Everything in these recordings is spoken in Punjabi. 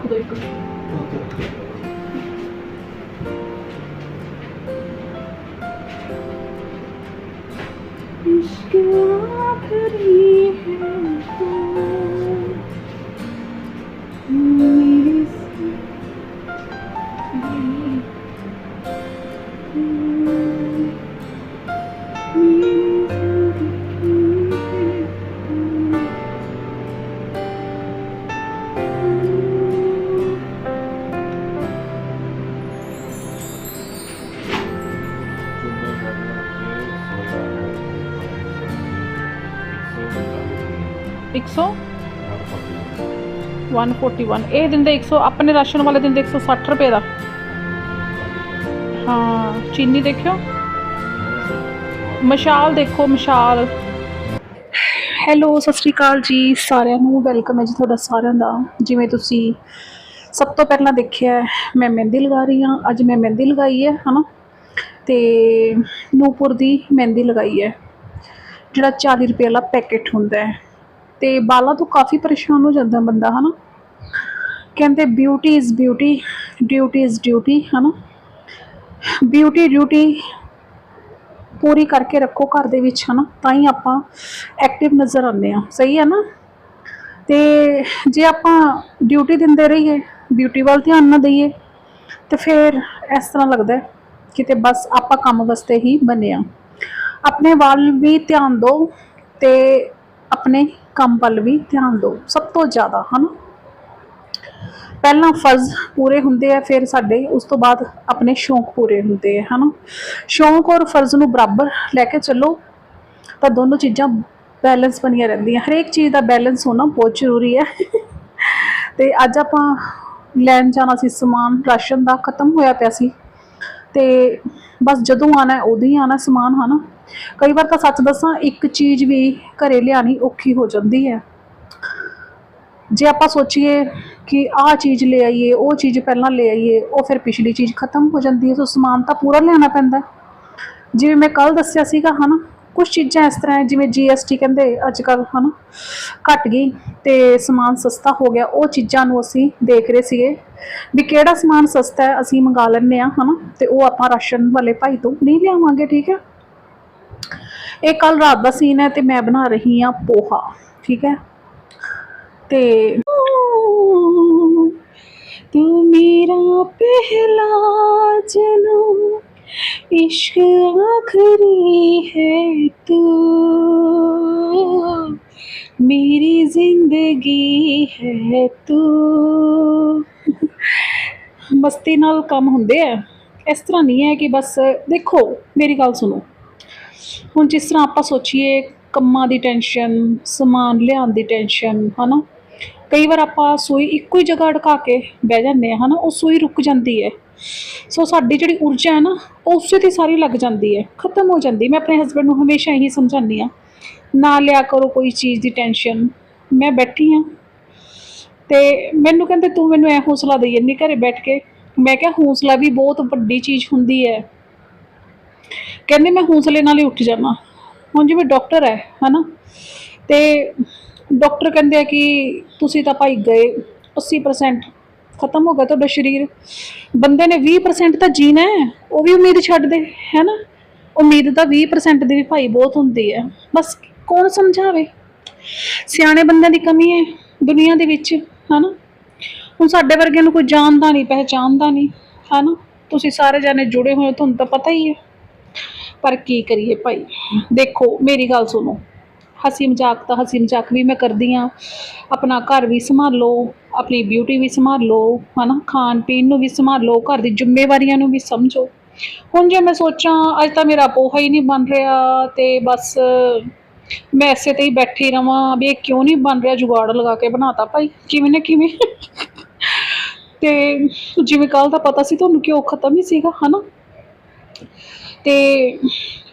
ほどいく？100 141 ਇਹ ਦਿੰਦੇ 100 ਆਪਣੇ ਰਾਸ਼ਨ ਵਾਲੇ ਦਿਨ ਦਿੰਦੇ 160 ਰੁਪਏ ਦਾ। ਹਾਂ, ਚੀਨੀ ਦੇਖਿਓ। ਮਸ਼ਾਲ ਦੇਖੋ, ਮਸ਼ਾਲ। ਹੈਲੋ ਸਤਿ ਸ਼੍ਰੀ ਅਕਾਲ ਜੀ ਸਾਰਿਆਂ ਨੂੰ। ਵੈਲਕਮ ਹੈ ਜੀ ਤੁਹਾਡਾ ਸਾਰਿਆਂ ਦਾ। ਜਿਵੇਂ ਤੁਸੀਂ ਸਭ ਤੋਂ ਪਹਿਲਾਂ ਦੇਖਿਆ ਮੈਂ ਮਹਿੰਦੀ ਲਗਾ ਰਹੀ ਹਾਂ। ਅੱਜ ਮੈਂ ਮਹਿੰਦੀ ਲਗਾਈ ਹੈ, ਹਨਾ? ਤੇ ਨੂਪੁਰ ਦੀ ਮਹਿੰਦੀ ਲਗਾਈ ਹੈ। ਜਿਹੜਾ 40 ਰੁਪਏ ਵਾਲਾ ਪੈਕੇਟ ਹੁੰਦਾ ਹੈ। ਤੇ ਬਾਲਾਂ ਤੋਂ ਕਾਫੀ ਪਰੇਸ਼ਾਨ ਹੋ ਜਾਂਦਾ ਬੰਦਾ, ਹਨਾ? ਕਹਿੰਦੇ beauty is beauty duty is duty ਹਨਾ? ਬਿਊਟੀ ਡਿਊਟੀ ਪੂਰੀ ਕਰਕੇ ਰੱਖੋ ਘਰ ਦੇ ਵਿੱਚ, ਹਨਾ? ਤਾਂ ਹੀ ਆਪਾਂ ਐਕਟਿਵ ਨਜ਼ਰ ਆਉਂਦੇ ਆ ਸਹੀ ਹੈ ਨਾ? ਤੇ ਜੇ ਆਪਾਂ ਡਿਊਟੀ ਦਿੰਦੇ ਰਹੀਏ ਬਿਊਟੀ ਵੱਲ ਧਿਆਨ ਨਾ ਦਈਏ, ਤੇ ਫਿਰ ਇਸ ਤਰ੍ਹਾਂ ਲੱਗਦਾ ਕਿਤੇ ਬਸ ਆਪਾਂ ਕੰਮ ਵਾਸਤੇ ਹੀ ਬਣੇ ਆ ਆਪਣੇ ਵੱਲ ਵੀ ਧਿਆਨ ਦਿਓ ਤੇ ਆਪਣੇ ਕੰਮ ਵੱਲ ਵੀ ਧਿਆਨ ਦਿਓ, ਸਭ ਤੋਂ ਜ਼ਿਆਦਾ, ਹਨਾ? ਪਹਿਲਾਂ ਫਰਜ਼ ਪੂਰੇ ਹੁੰਦੇ ਆ, ਫਿਰ ਸਾਡੇ, ਉਸ ਤੋਂ ਬਾਅਦ ਆਪਣੇ ਸ਼ੌਂਕ ਪੂਰੇ ਹੁੰਦੇ ਆ, ਹਨਾ? ਸ਼ੌਂਕ ਔਰ ਫਰਜ਼ ਨੂੰ ਬਰਾਬਰ ਲੈ ਕੇ ਚੱਲੋ, ਤਾਂ ਦੋਨੋਂ ਚੀਜ਼ਾਂ ਬੈਲੈਂਸ ਬਣੀਆਂ ਰਹਿੰਦੀਆਂ। ਹਰੇਕ ਚੀਜ਼ ਦਾ ਬੈਲੈਂਸ ਹੋਣਾ ਬਹੁਤ ਜ਼ਰੂਰੀ ਹੈ। ਤੇ ਅੱਜ ਆਪਾਂ ਲੈਣ ਜਾਣਾ ਸੀ, ਸਮਾਨ, ਰਾਸ਼ਨ ਦਾ ਖਤਮ ਹੋਇਆ ਪਿਆ ਸੀ। ਤੇ ਬਸ ਜਦੋਂ ਆਣਾ ਹੈ, ਉਦੋਂ ਹੀ ਆਣਾ ਸਮਾਨ, ਹਨਾ? ਕਈ ਵਾਰ ਤਾਂ ਸੱਚ ਦੱਸਾਂ, ਇੱਕ ਚੀਜ਼ ਵੀ ਘਰੇ ਲਿਆਣੀ ਔਖੀ ਹੋ ਜਾਂਦੀ ਹੈ। ਜੇ ਆਪਾਂ ਸੋਚੀਏ ਕਿ ਆਹ ਚੀਜ਼ ਲੈ ਆਈਏ, ਉਹ ਚੀਜ਼ ਪਹਿਲਾਂ ਲੈ ਆਈਏ, ਉਹ ਫਿਰ ਪਿਛਲੀ ਚੀਜ਼ ਖਤਮ ਹੋ ਜਾਂਦੀ ਹੈ ਸੋ ਸਮਾਨ ਤਾਂ ਪੂਰਾ ਲਿਆਉਣਾ ਪੈਂਦਾ ਜਿਵੇਂ ਮੈਂ ਕੱਲ ਦੱਸਿਆ ਸੀਗਾ, ਹਨਾ ਕੁਝ ਚੀਜ਼ਾਂ ਇਸ ਤਰ੍ਹਾਂ ਹੈ, ਜਿਵੇਂ GST ਕਹਿੰਦੇ ਅੱਜ ਕੱਲ ਹਨਾ, ਘਟ ਗਈ ਤੇ ਸਮਾਨ ਸਸਤਾ ਹੋ ਗਿਆ, ਉਹ ਚੀਜ਼ਾਂ ਨੂੰ ਅਸੀਂ ਦੇਖ ਰਹੇ ਸੀਗੇ ਵੀ ਕਿਹੜਾ ਸਮਾਨ ਸਸਤਾ ਹੈ, ਅਸੀਂ ਮੰਗਾ ਲੈਂਦੇ ਆ ਹਨਾ, ਤੇ ਉਹ ਆਪਾਂ ਰਾਸ਼ਨ ਵਾਲੇ ਭਾਈ ਤੋਂ ਨਹੀਂ ਲਿਆਵਾਂਗੇ, ਠੀਕ ਹੈ? ਇਹ ਕੱਲ ਰਾਤ ਦਾ ਸੀਨ ਹੈ ਤੇ ਮੈਂ ਬਣਾ ਰਹੀ ਹਾਂ ਪੋਹਾ, ਠੀਕ ਹੈ? ਤੇ ਤੂੰ ਮੇਰਾ ਪਹਿਲਾ ਜਨਮ, ਇਸ਼ਕ ਆਖਰੀ ਹੈ ਤੂੰ, ਮੇਰੀ ਜ਼ਿੰਦਗੀ ਹੈ ਤੂੰ। ਮਸਤੀ ਨਾਲ ਕੰਮ ਹੁੰਦੇ ਆ, ਇਸ ਤਰ੍ਹਾਂ ਨਹੀਂ ਹੈ ਕਿ ਬਸ ਦੇਖੋ, ਮੇਰੀ ਗੱਲ ਸੁਣੋ। ਹੁਣ ਜਿਸ ਤਰ੍ਹਾਂ ਆਪਾਂ ਸੋਚੀਏ ਕੰਮਾਂ ਦੀ ਟੈਨਸ਼ਨ ਸਮਾਨ ਲਿਆਉਣ ਦੀ ਟੈਨਸ਼ਨ ਹਨਾ? ਕਈ ਵਾਰ ਆਪਾਂ ਸੂਈ ਇੱਕੋ ਹੀ ਜਗ੍ਹਾ ਅਟਕਾ ਕੇ ਬਹਿ ਜਾਂਦੇ ਆ ਹਨਾ? ਉਹ ਸੂਈ ਰੁਕ ਜਾਂਦੀ ਹੈ। ਸੋ ਸਾਡੀ ਜਿਹੜੀ ਊਰਜਾ ਹੈ ਨਾ, ਉਹ ਉਸੇ ਤੇ ਸਾਰੀ ਲੱਗ ਜਾਂਦੀ ਹੈ, ਖਤਮ ਹੋ ਜਾਂਦੀ ਮੈਂ ਆਪਣੇ ਹਸਬੰਡ ਨੂੰ ਹਮੇਸ਼ਾ ਇਹੀ ਸਮਝਾਉਂਦੀ ਆ ਨਾ ਲਿਆ ਕਰੋ ਕੋਈ ਚੀਜ਼ ਦੀ ਟੈਨਸ਼ਨ ਮੈਂ ਬੈਠੀ ਆ ਤੇ ਮੈਨੂੰ ਕਹਿੰਦੇ, ਤੂੰ ਮੈਨੂੰ ਐ ਹੌਸਲਾ ਦੇਈ ਜੰਨੀ ਘਰੇ ਬੈਠ ਕੇ? ਮੈਂ ਕਿਹਾ, ਹੌਸਲਾ ਵੀ ਬਹੁਤ ਵੱਡੀ ਚੀਜ਼ ਹੁੰਦੀ ਹੈ। ਕਹਿੰਦੇ ਮੈਂ ਹੌਸਲੇ ਨਾਲ ਹੀ ਉੱਠ ਜਾਣਾ ਹੁਣ ਜਿਵੇਂ ਡਾਕਟਰ ਹੈ ਹਨਾ? ਤੇ ਡਾਕਟਰ ਕਹਿੰਦੇ ਆ ਕਿ ਤੁਸੀਂ ਤਾਂ ਭਾਈ ਗਏ 80% ਖਤਮ ਹੋ ਗਿਆ ਤੁਹਾਡਾ ਸਰੀਰ। ਬੰਦੇ ਨੇ 20% ਤਾਂ ਜੀਣਾ ਹੈ ਉਹ ਵੀ ਉਮੀਦ ਛੱਡ ਦੇ ਹੈ ਨਾ ਉਮੀਦ ਤਾਂ 20% ਦੀ ਵੀ ਭਾਈ ਬਹੁਤ ਹੁੰਦੀ ਹੈ। ਬਸ ਕੌਣ ਸਮਝਾਵੇ? ਸਿਆਣੇ ਬੰਦਿਆਂ ਦੀ ਕਮੀ ਹੈ ਦੁਨੀਆ ਦੇ ਵਿੱਚ ਹਨਾ? ਹੁਣ ਸਾਡੇ ਵਰਗਿਆਂ ਨੂੰ ਕੋਈ ਜਾਣਦਾ ਨਹੀਂ ਪਹਿਚਾਣਦਾ ਨਹੀਂ ਹਨਾ? ਤੁਸੀਂ ਸਾਰੇ ਜਾਣੇ ਜੁੜੇ ਹੋਏ ਹੋ, ਤੁਹਾਨੂੰ ਤਾਂ ਪਤਾ ਹੀ ਹੈ। ਪਰ ਕੀ ਕਰੀਏ ਭਾਈ? ਦੇਖੋ, ਮੇਰੀ ਗੱਲ ਸੁਣੋ। ਹਸੀ ਮਜ਼ਾਕ ਤਾਂ ਹਸੀ ਮਜ਼ਾਕ ਵੀ ਮੈਂ ਕਰਦੀ ਆ। ਆਪਣਾ ਘਰ ਵੀ ਸੰਭਾਲੋ, ਆਪਣੀ ਬਿਊਟੀ ਵੀ ਸੰਭਾਲੋ, ਹਨਾ? ਖਾਣ ਪੀਣ ਨੂੰ ਵੀ ਸੰਭਾਲੋ, ਘਰ ਦੀ ਜ਼ਿੰਮੇਵਾਰੀਆਂ ਨੂੰ ਵੀ ਸਮਝੋ। ਹੁਣ ਜੇ ਮੈਂ ਸੋਚਾਂ, ਅੱਜ ਤਾਂ ਮੇਰਾ ਪੋਹਾ ਹੀ ਨਹੀਂ ਬਣ ਰਿਹਾ ਤੇ ਬਸ ਮੈਂ ਐਸੇ ਤੇ ਹੀ ਬੈਠੀ ਰਵਾਂ ਵੀ ਇਹ ਕਿਉਂ ਨਹੀਂ ਬਣ ਰਿਹਾ ਜੁਗਾੜ ਲਗਾ ਕੇ ਬਣਾਤਾ ਭਾਈ? ਕਿਵੇਂ ਨਾ ਕਿਵੇਂ? ਤੇ ਜਿਵੇਂ ਕੱਲ ਦਾ ਪਤਾ ਸੀ ਤੁਹਾਨੂੰ ਕਿ ਖਤਮ ਹੀ ਸੀਗਾ, ਹਨਾ? ਤੇ